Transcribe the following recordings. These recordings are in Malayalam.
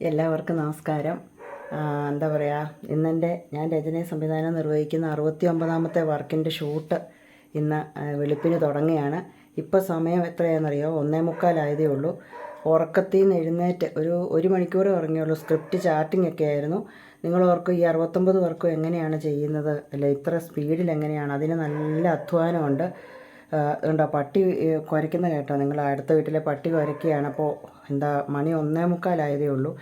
എല്ലാവർക്കും നമസ്കാരം. എന്താ പറയുക ഇന്നെന്റെ ഞാൻ രചനയെ സംവിധാനം നിർവഹിക്കുന്ന അറുപത്തി ഒമ്പതാമത്തെ വർക്കിന്റെ ഷൂട്ട് ഇന്ന് വെളുപ്പിന് തുടങ്ങുകയാണ്. ഇപ്പോൾ സമയം എത്രയാണെന്നറിയോ? ഒന്നേ മുക്കാലായതേ ഉള്ളൂ. ഉറക്കത്തിൽ നിന്ന് എഴുന്നേറ്റ് ഒരു ഒരു മണിക്കൂർ ഉറങ്ങിയുള്ളൂ സ്ക്രിപ്റ്റ് ചാർട്ടിംഗ് ഒക്കെ ആയിരുന്നു. നിങ്ങൾ ഓർക്കും ഈ അറുപത്തൊമ്പത് വർക്കും എങ്ങനെയാണ് ചെയ്യുന്നത്? അല്ല ഇത്ര സ്പീഡിൽ എങ്ങനെയാണ്? അതിന് നല്ല അധ്വാനമുണ്ട്. ഉണ്ടോ പട്ടി കുരയ്ക്കുന്ന കേട്ടോ. നിങ്ങൾ അടുത്ത വീട്ടിലെ പട്ടി കുരയ്ക്കുകയാണ്. അപ്പോൾ എന്താ മണി ഒന്നേ മുക്കാലായതേ ഉള്ളൂ.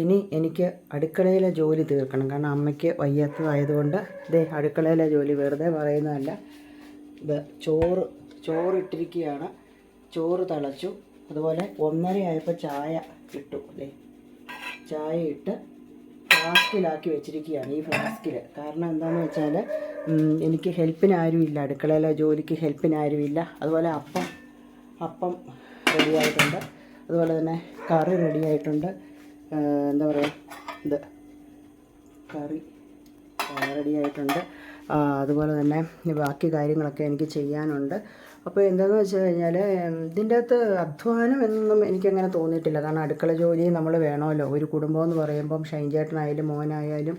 ഇനി എനിക്ക് അടുക്കളയിലെ ജോലി തീർക്കണം. കാരണം അമ്മയ്ക്ക് വയ്യാത്തതായതുകൊണ്ട് ഇതേ അടുക്കളയിലെ ജോലി വെറുതെ പറയുന്നതല്ല. ഇത് ചോറ് ചോറ് ഇട്ടിരിക്കുകയാണ് ചോറ് തിളച്ചു. അതുപോലെ ഒന്നരയായപ്പോൾ ചായ ഇട്ടു. അല്ലേ ചായ ഇട്ട് ഫ്ലാസ്കിലാക്കി വെച്ചിരിക്കുകയാണ് ഈ ഫ്ലാസ്കിൽ. കാരണം എന്താണെന്ന് വെച്ചാൽ എനിക്ക് ഹെൽപ്പിന് ആരുമില്ല. അടുക്കളയിലെ ജോലിക്ക് ഹെൽപ്പിന് ആരുമില്ല. അതുപോലെ അപ്പം അപ്പം റെഡി ആയിട്ടുണ്ട് അതുപോലെ തന്നെ കറി റെഡി ആയിട്ടുണ്ട്. എന്താ പറയുക ഇത് കറി റെഡി ആയിട്ടുണ്ട്. അതുപോലെ തന്നെ ബാക്കി കാര്യങ്ങളൊക്കെ എനിക്ക് ചെയ്യാനുണ്ട്. അപ്പോൾ എന്താണെന്ന് വെച്ച് കഴിഞ്ഞാൽ ഇതിന്റെ അകത്ത് അധ്വാനം എന്നൊന്നും എനിക്കങ്ങനെ തോന്നിയിട്ടില്ല. കാരണം അടുക്കള ജോലി നമ്മൾ വേണമല്ലോ. ഒരു കുടുംബം എന്ന് പറയുമ്പം ഷൈൻ ചേട്ടനായാലും മോനായാലും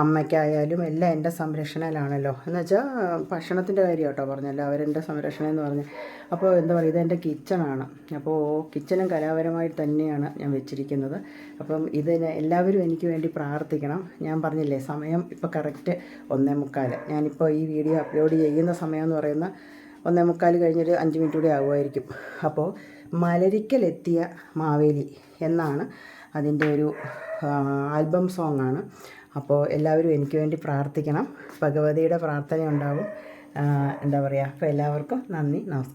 അമ്മയ്ക്കായാലും എല്ലാം എന്റെ സംരക്ഷണയിലാണല്ലോ എന്ന് വെച്ചാൽ ഭക്ഷണത്തിന്റെ കാര്യം കേട്ടോ പറഞ്ഞല്ലോ അവരെന്റെ സംരക്ഷണം എന്ന് പറഞ്ഞ്. അപ്പോൾ എന്താ പറയുക ഇതെന്റെ കിച്ചണാണ്. അപ്പോൾ കിച്ചണും കലാപരമായി തന്നെയാണ് ഞാൻ വെച്ചിരിക്കുന്നത്. അപ്പം ഇതിന് എല്ലാവരും എനിക്ക് വേണ്ടി പ്രാർത്ഥിക്കണം. ഞാൻ പറഞ്ഞില്ലേ സമയം ഇപ്പോൾ കറക്റ്റ് ഒന്നേ മുക്കാൽ ഞാനിപ്പോൾ ഈ വീഡിയോ അപ്ലോഡ് ചെയ്യുന്ന സമയം എന്ന് പറയുന്ന ഒന്നേ മുക്കാൽ കഴിഞ്ഞൊരു അഞ്ച് മിനിറ്റ് കൂടി ആകുമായിരിക്കും അപ്പോൾ മലരിക്കലെത്തിയ മാവേലി എന്നാണ് അതിന്റെ ഒരു ആൽബം സോങ് ആണ് അപ്പോൾ എല്ലാവരും എനിക്ക് വേണ്ടി പ്രാർത്ഥിക്കണം. ഭഗവതിയുടെ പ്രാർത്ഥന ഉണ്ടാവും എന്താ പറയുക അപ്പോൾ എല്ലാവർക്കും നന്ദി നമസ്കാരം.